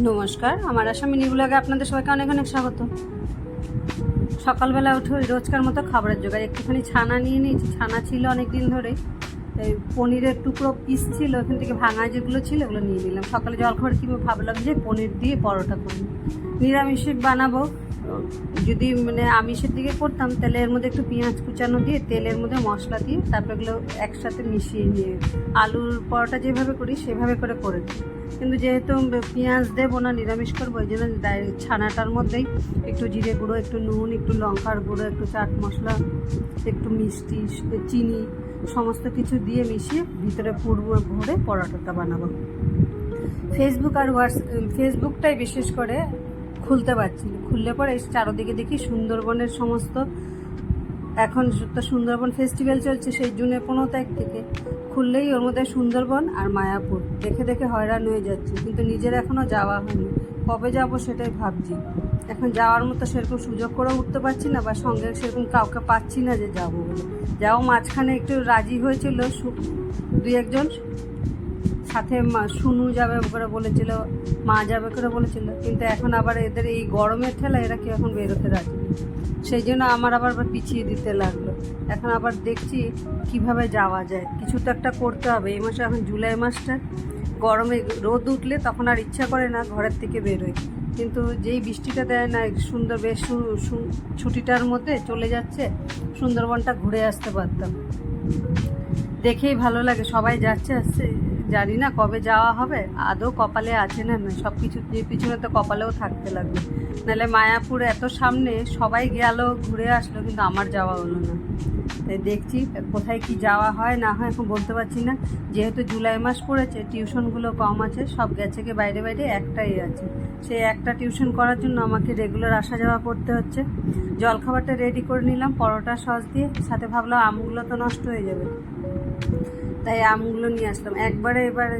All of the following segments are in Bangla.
নমস্কার, আমার আসামি ব্লগে আপনাদের সবাইকে অনেক অনেক স্বাগত। সকালবেলা উঠে রোজকার মতো খাবারের জোগাড়, একটুখানি ছানা নিয়ে নিয়েছি, ছানা ছিল অনেক দিন ধরে। তাই পনিরের টুকরো পিস ছিল, ওখান থেকে ভাঙা যেগুলো ছিল, ওগুলো নিয়ে নিলাম। সকালে জল খাবার কিনবো ভাবলাম যে পনির দিয়ে পরোটা করি নিরামিষ বানাবো যদি মানে আমিষের দিকে করতাম, তাহলে এর মধ্যে একটু পেঁয়াজ কুচানো দিয়ে, তেলের মধ্যে মশলা দিয়ে তারপরে এগুলো একসাথে মিশিয়ে নিয়ে, আলুর পরোটা যেভাবে করি সেভাবে করে করে দিই। কিন্তু যেহেতু পেঁয়াজ দেবো না, নিরামিষ করব, ওই জন্য ছানাটার মধ্যেই একটু জিরে গুঁড়ো, একটু নুন, একটু লঙ্কার গুঁড়ো, একটু চাট মশলা, একটু মিষ্টি চিনি, সমস্ত কিছু দিয়ে মিশিয়ে ভিতরে পূর্ব ভরে পরোটাটা বানাবো। ফেসবুক আর হোয়াটস, ফেসবুকটাই বিশেষ করে খুলতে পারছি না। খুললে পরে চারোদিকে দেখি সুন্দরবনের সমস্ত, এখন তো সুন্দরবন ফেস্টিভ্যাল চলছে সেই জুনের পনেরো তারিখ থেকে। খুললেই ওর মধ্যে সুন্দরবন আর মায়াপুর। দেখে দেখে হয়রান হয়ে যাচ্ছে, কিন্তু নিজের এখনও যাওয়া হয়নি। কবে যাব সেটাই ভাবছি। এখন যাওয়ার মতো সেরকম সুযোগ করে উঠতে পারছি না বা সঙ্গে সেরকম কাউকে পাচ্ছি না যে যাব বলে। যাও মাঝখানে একটু রাজি হয়েছিল দুই একজন সাথে সুনু যাবে করে বলেছিল, মা যাবে করে বলেছিল, কিন্তু এখন আবার এদের এই গরমের ঠেলা এরা কেউ এখন বেরোতে রাজি সেই জন্য আমার আবার পিছিয়ে দিতে লাগল। এখন আবার দেখছি কীভাবে যাওয়া যায়। কিছু তো একটা করতে হবে। এই মাসে এখন জুলাই মাসটা। গরমে রোদ উঠলে তখন আর ইচ্ছা করে না ঘরের থেকে বেরোয়। কিন্তু যেই বৃষ্টিটা দেয় না সুন্দর বেশ ছুটিটার মধ্যে চলে যাচ্ছে, সুন্দরবনটা ঘুরে আসতে পারতাম। দেখেই ভালো লাগে। সবাই যাচ্ছে, আসছে। জানি না কবে যাওয়া হবে। আদৌ কপালে আছে না সব কিছু পিছনে তো কপালেও থাকতে লাগবে। নাহলে মায়াপুর এত সামনে সবাই গেল, ঘুরে আসলো, কিন্তু আমার যাওয়া হলো না। তাই দেখছি কোথায় কি যাওয়া হয়, না হয় এখন বলতে পারছি না। যেহেতু জুলাই মাস পড়েছে, টিউশনগুলো কম আছে, সব গেছে কি বাইরে বাইরে? একটাই আছে। সেই একটা টিউশন করার জন্য আমাকে রেগুলার আসা যাওয়া করতে হচ্ছে। জলখাবারটা রেডি করে নিলাম, পরোটা, সস দিয়ে। সাথে ভাবলাম আমগুলো তো নষ্ট হয়ে যাবে। তাই আমগুলো নিয়ে আসলাম একবারে এবার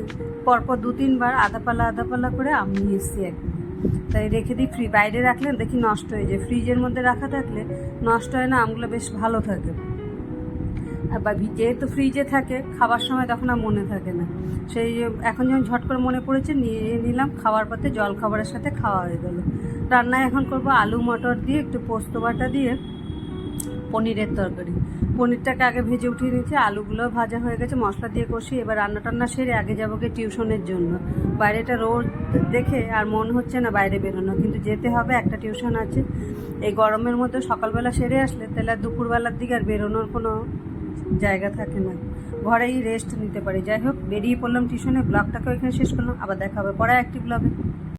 পরপর দু, তিনবার আধা পাল্লা আধা পাল্লা করে আম নিয়ে এসছি একবার তাই রেখে দিই ফ্রি বাইরে রাখলে দেখি নষ্ট হয়ে যায়। ফ্রিজের মধ্যে রাখা থাকলে নষ্ট হয় না, আমগুলো বেশ ভালো থাকে। বা যেহেতু ফ্রিজে থাকে, খাবার সময় তখন আর মনে থাকে না। সেই এখন যখন ঝট করে মনে পড়েছে, নিয়ে নিলাম, খাওয়ার পথে জল খাবারের সাথে খাওয়া হয়ে গেল। রান্নায় এখন করব আলু, মটর দিয়ে একটু পোস্ত বাটা দিয়ে পনিরের তরকারি। পনিরটাকে আগে ভেজে উঠিয়ে নিয়েছি, আলুগুলো ভাজা হয়ে গেছে, মশলা দিয়ে কষি এবার রান্না টান্না সেরে আগে যাব গিয়ে টিউশনের জন্য। বাইরেটা রোদ দেখে আর মন হচ্ছে না বাইরে বেরোনো, কিন্তু যেতে হবে, একটা টিউশন আছে। এই গরমের মধ্যে সকালবেলা সেরে আসলে তাহলে আর দুপুরবেলার দিকে আর বেরোনোর কোনো জায়গা থাকে না। ঘরেই রেস্ট নিতে পারি। যাই হোক, বেরিয়ে পড়লাম টিউশনে, ব্লগটাকে এখানে শেষ করলাম, আবার দেখা হবে পরে একটি ব্লগে।